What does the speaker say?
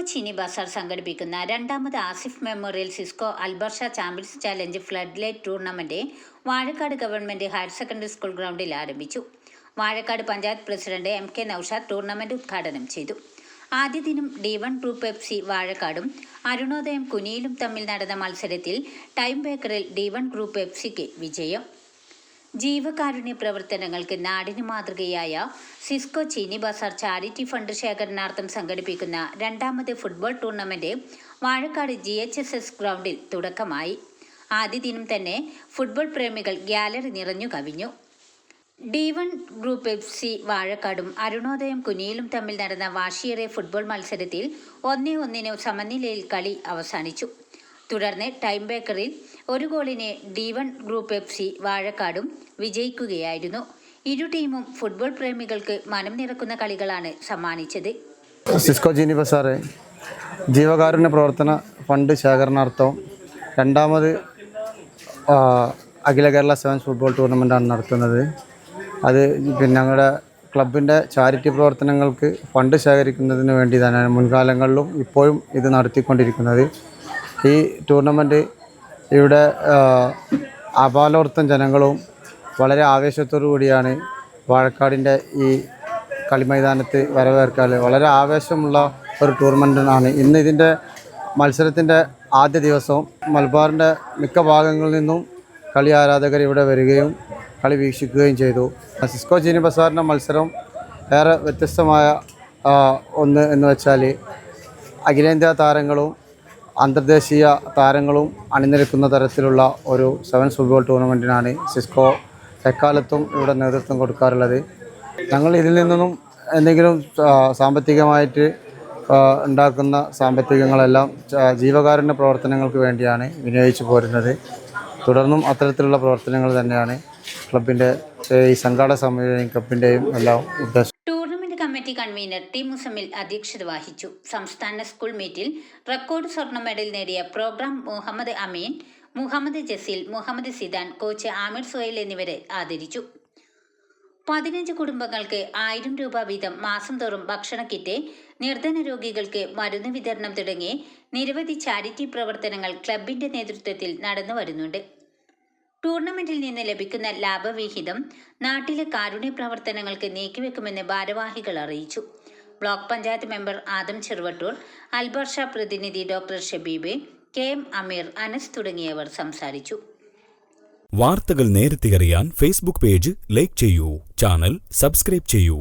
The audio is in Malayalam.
സിസ്കോ ചിനി ബസാർ സംഘടിപ്പിക്കുന്ന രണ്ടാമത് Asif memorial Cisco Al Barsha champions challenge flood light tournament Vazhakkad government higher secondary school ഗ്രൗണ്ടിൽ ആരംഭിച്ചു. Vazhakkad panchayat president M K Noushad tournament ഉദ്ഘാടനം ചെയ്തു. ആദ്യ ദിനം D one group F C വാഴക്കാടും Arunodayam കുനിയിലും തമ്മിൽ നടന്ന മത്സരത്തിൽ ടൈം ബേക്കറിൽ ഡി വൺ ഗ്രൂപ്പ് എഫ് സിക്ക് വിജയം. ജീവകാരുണ്യ പ്രവർത്തനങ്ങൾക്ക് നാടിന് മാതൃകയായ സിസ്കോ ചീനി ബസാർ ചാരിറ്റി ഫണ്ട് ശേഖരണാർത്ഥം സംഘടിപ്പിക്കുന്ന രണ്ടാമത് football tournament Vazhakkad G H S S ഗ്രൗണ്ടിൽ തുടക്കമായി. ആദ്യ ദിനം തന്നെ ഫുട്ബോൾ പ്രേമികൾ ഗ്യാലറി നിറഞ്ഞു കവിഞ്ഞു. D one group F C വാഴക്കാടും Arunodayam കുനിയിലും തമ്മിൽ നടന്ന വാശിയേറിയ ഫുട്ബോൾ മത്സരത്തിൽ ഒന്നേ ഒന്നിന് സമനിലയിൽ കളി അവസാനിച്ചു. തുടർന്ന് ടൈം ബേക്കറിൽ ഒരു ഗോളിന് D one group F C വാഴക്കാടും വിജയിക്കുകയായിരുന്നു. ഇരു ടീമും ഫുട്ബോൾ പ്രേമികൾക്ക് മനം നിറക്കുന്ന കളികളാണ് സമ്മാനിച്ചത്. സിസ്കോ ജീനി ബസാറ് ജീവകാരുണ്യ പ്രവർത്തന ഫണ്ട് ശേഖരണാർത്ഥം രണ്ടാമത് അഖില കേരള സെവൻസ് ഫുട്ബോൾ ടൂർണമെന്റാണ് നടത്തുന്നത്. അത് പിന്നെ ഞങ്ങളുടെ ക്ലബിന്റെ ചാരിറ്റി പ്രവർത്തനങ്ങൾക്ക് ഫണ്ട് ശേഖരിക്കുന്നതിന് വേണ്ടി തന്നെയാണ് മുൻകാലങ്ങളിലും ഇപ്പോഴും ഇത് നടത്തിക്കൊണ്ടിരിക്കുന്നത്. ഈ ടൂർണമെന്റ് ഇവിടെ അപാലോർത്തം ജനങ്ങളും വളരെ ആവേശത്തോടു കൂടിയാണ് വാഴക്കാടിന്റെ ഈ കളിമൈതാനത്ത് വരവേർക്കാൽ വളരെ ആവേശമുള്ള ഒരു ടൂർണമെന്റാണ് ഇന്ന് ഇതിന്റെ മത്സരത്തിന്റെ ആദ്യ ദിവസവും മലബാറിന്റെ മിക്ക ഭാഗങ്ങളിൽ നിന്നും കളി ആരാധകർ ഇവിടെ വരികയും കളി വീക്ഷിക്കുകയും ചെയ്തു. സിസ്കോ ചീനി ബസാറിന്റെ മത്സരം ഏറെ വ്യത്യസ്തമായ ഒന്ന് എന്ന് വെച്ചാൽ അഖിലേന്ത്യാ താരങ്ങളും അന്തർദേശീയ താരങ്ങളും അണിനിരക്കുന്ന തരത്തിലുള്ള ഒരു സെവൻസ് ഫുട്ബോൾ ടൂർണമെന്റിനാണ് സിസ്കോ എക്കാലത്തും ഇവിടെ നേതൃത്വം കൊടുക്കാറുള്ളത്. ഞങ്ങൾ ഇതിൽ നിന്നും എന്തെങ്കിലും സാമ്പത്തികമായിട്ട് ഉണ്ടാക്കുന്ന സാമ്പത്തികങ്ങളെല്ലാം ജീവകാരുണ്യ പ്രവർത്തനങ്ങൾക്ക് വേണ്ടിയാണ് വിനിയോഗിച്ചു പോരുന്നത്. തുടർന്നും അത്തരത്തിലുള്ള പ്രവർത്തനങ്ങൾ തന്നെയാണ് ക്ലബിന്റെ ഈ സംഘാടക സമിതിയുടെയും ക്ലബിന്റെയും എല്ലാം ഉദ്ദേശം കമ്മിറ്റി കൺവീനർ ടി മുസമിൽ അധ്യക്ഷത വഹിച്ചു. സംസ്ഥാന സ്കൂൾ മീറ്റിൽ റെക്കോർഡ് സ്വർണ മെഡൽ നേടിയ programme Muhammad Ameen Muhammad Jaseel Muhammad Zidane coach Aamir Soyil എന്നിവരെ ആദരിച്ചു. പതിനഞ്ച് കുടുംബങ്ങൾക്ക് ആയിരം രൂപ വീതം മാസം തോറും ഭക്ഷണ കിറ്റ് നിർധന രോഗികൾക്ക് മരുന്ന് വിതരണം തുടങ്ങി നിരവധി ചാരിറ്റി പ്രവർത്തനങ്ങൾ ക്ലബിന്റെ നേതൃത്വത്തിൽ നടന്നു വരുന്നുണ്ട് ടൂർണമെന്റിൽ നിന്ന് ലഭിക്കുന്ന ലാഭവിഹിതം നാട്ടിലെ കാരുണ്യ പ്രവർത്തനങ്ങൾക്ക് നീക്കിവെക്കുമെന്ന് ഭാരവാഹികൾ അറിയിച്ചു. Block panchayat member Adam Cheruvattoor Al Barsha പ്രതിനിധി doctor Shabeeb K M Ameer Anas തുടങ്ങിയവർ സംസാരിച്ചു. വാർത്തകൾ നേരത്തെ അറിയാൻ ഫേസ്ബുക്ക് പേജ് ലൈക്ക് ചെയ്യൂ ചാനൽ സബ്സ്ക്രൈബ് ചെയ്യൂ.